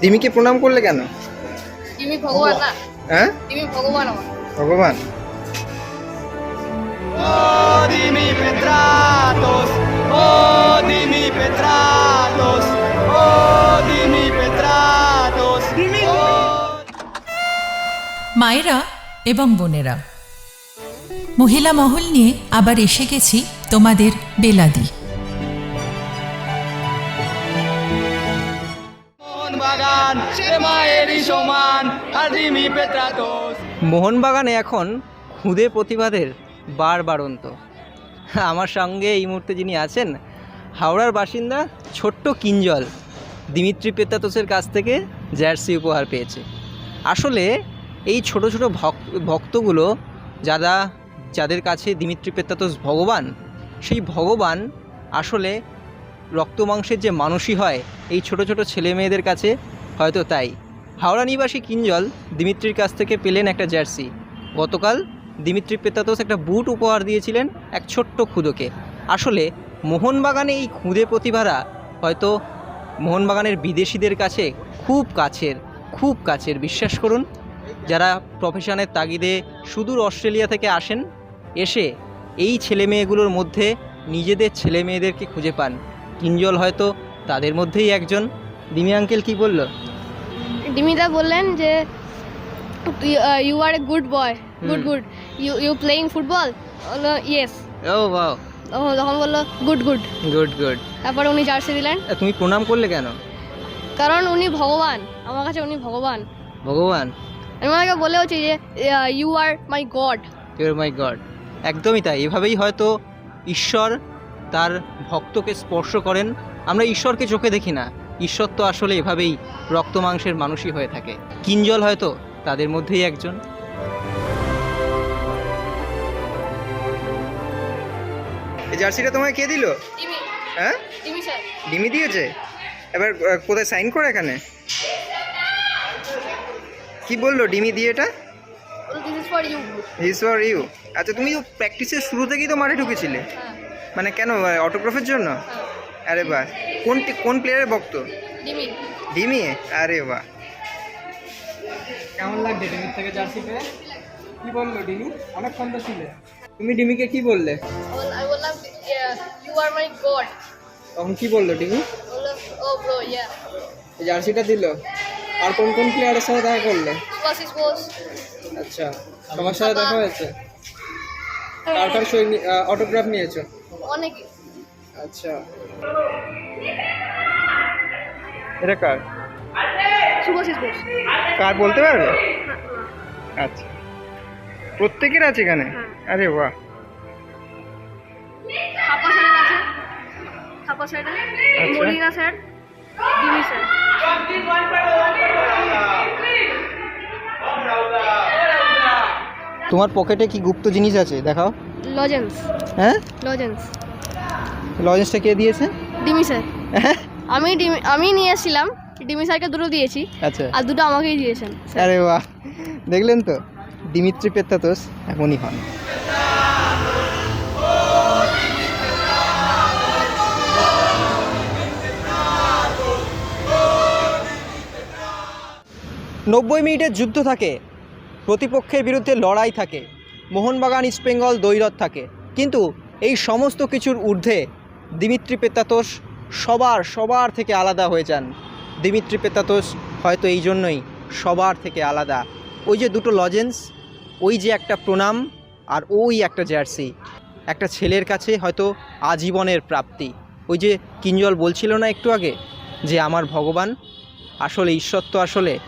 দিমিকে প্রণাম করলে কেন? তুমি ভগবান না। হ্যাঁ? তুমি ভগবান আমার। ভগবান। Oh, Petratos, oh, Petratos, oh, Petratos, oh. মায়েরা এবং বোনেরা মহিলা মহল নিয়ে আবার এসে গেছি তোমাদের বেলাদি। সে মায়েরই সমান পেত্রাতোস মোহনবাগানে এখন খুদে প্রতিবাদের বার বাড়ন্ত। আমার সঙ্গে এই মুহূর্তে যিনি আছেন, হাওড়ার বাসিন্দা ছোট্ট কিঞ্জল, দিমিত্রি পেতাতোসের কাছ থেকে জার্সি উপহার পেয়েছে। আসলে এই ছোট ছোট ভক্ত, ভক্তগুলো যারা যাদের কাছে দিমিত্রি পেতাতোস ভগবান, সেই ভগবান আসলে রক্ত মাংসের যে মানুষই হয়, এই ছোট ছোট ছেলে মেয়েদের কাছে হয়তো তাই। হাওড়া নিবাসী কিঞ্জল দিমিত্রির কাছ থেকে পেলেন একটা জার্সি। গতকাল দিমিত্রি পেতাতোস একটা বুট উপহার দিয়েছিলেন এক ছোট্ট খুদোকে আসলে মোহনবাগানে এই খুদে প্রতিভারা হয়তো মোহনবাগানের বিদেশিদের কাছে খুব কাছের খুব কাছের। বিশ্বাস করুন, যারা প্রফেশনের তাগিদে সুদূর অস্ট্রেলিয়া থেকে আসেন, এসে এই ছেলে মেয়েগুলোর মধ্যে নিজেদের ছেলে মেয়েদেরকে খুঁজে পান। কিঞ্জল হয়তো তাদের মধ্যেই একজন। দিমি আঙ্কেল কি বলল? ডিমিদা বললেন যে you are a good boy good good you you playing football বলল ইয়েস ও বাও তখন বলল গুড গুড গুড গুড তারপর উনি জার্সি দিলেন। তুমি প্রণাম করলে কেন? কারণ উনি ভগবান আমার কাছে উনি ভগবান। ভগবান? আমি ওনাকে বলেওছি যে you are my God you are my God একদমই তাই। এভাবেই হয়তো ঈশ্বর তার ভক্তকে স্পর্শ করেন। আমরা ঈশ্বরকে চোখে দেখি না। ঈশ্বর তো আসলে এভাবেই রক্ত মাংসের মানুষই হয়ে থাকে। কিঞ্জল হয়তো তাদের মধ্যেই একজন। এই জার্সিটা তোমায় কে দিল? ডিমি। হ্যাঁ? ডিমি দিয়েছে? এবার কোথায় সাইন করে এখানে? কি বলল ডিমি দিয়ে এটা? Is for you is for you আচ্ছা তুমি প্র্যাকটিসের শুরু থেকেই তো মাঠে ঢুকেছিলে? হ্যাঁ। মানে কেন অটোগ্রাফের জন্য? হ্যাঁ। আরে বাহ। কোন কোন প্লেয়ারের ভক্ত? ডিমি। ডিমি? আরে বাহ। কেমন লাগছে ডিমির থেকে জার্সি পেয়ে? কি বলল ডিমি? অনেকক্ষণ তো ছিলে তুমি ডিমিকে কি বললে? আমি বললাম ইউ আর মাই গড তখন কি বলল ডিমি? ও ব্রো ইয়া জার্সিটা দিল। আর কোন কোন প্লেয়ারের সাথে দেখা করলে? আচ্ছা তোমার সাথে দেখা হয়েছে? কার কার সই অটোগ্রাফ নিয়েছো? অনেক। আচ্ছা। এটা কার? সুভাশিস বোস কার বলতে পারবে? আচ্ছা। প্রত্যেকের আছে এখানে? আরে বাহ। থাপা স্যারের আছে। থাপা স্যারের আচ্ছা। Sir sir. তোমার পকেটে কি গুপ্ত জিনিস আছে? দেখাও। লজেন্স। হ্যাঁ? লজেন্স। লজেন্সটা কে দিয়েছে? ডিমি স্যার। আমি ডিমি আমি নিয়ে এসেছিলাম ডিমি স্যারকে দুটো দিয়েছি আচ্ছা। আর দুটো আমাকেই দিয়েছেন আরে বাহ। দেখলেন তো? দিমিত্রি পেত্তাতোস এমনই হন। নব্বই মিনিটের যুদ্ধ থাকে। প্রতিপক্ষের বিরুদ্ধে লড়াই থাকে। মোহনবাগান ইস্টবেঙ্গল দৈরত থাকে। কিন্তু এই সমস্ত কিছুর ঊর্ধ্বে দিমিত্রি পেত্তাতোস সবার সবার থেকে আলাদা হয়ে যান। দিমিত্রি পেত্তাতোস হয়তো এই জন্যই সবার থেকে আলাদা। ওই যে দুটো লজেন্স ওই যে একটা প্রণাম আর ওই একটা জার্সি একটা ছেলের কাছে হয়তো আজীবনের প্রাপ্তি। ওই যে কিঞ্জল বলছিল না একটু আগে যে, আমার ভগবান আসলে ঈশ্বর তো আসলে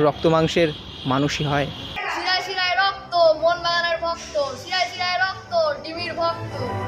রক্ত মাংসের মানুষই হয়। শিরায় শিরায় রক্ত, মন ভক্ত। শিরায় শিরায় রক্ত, ডিমির ভক্ত।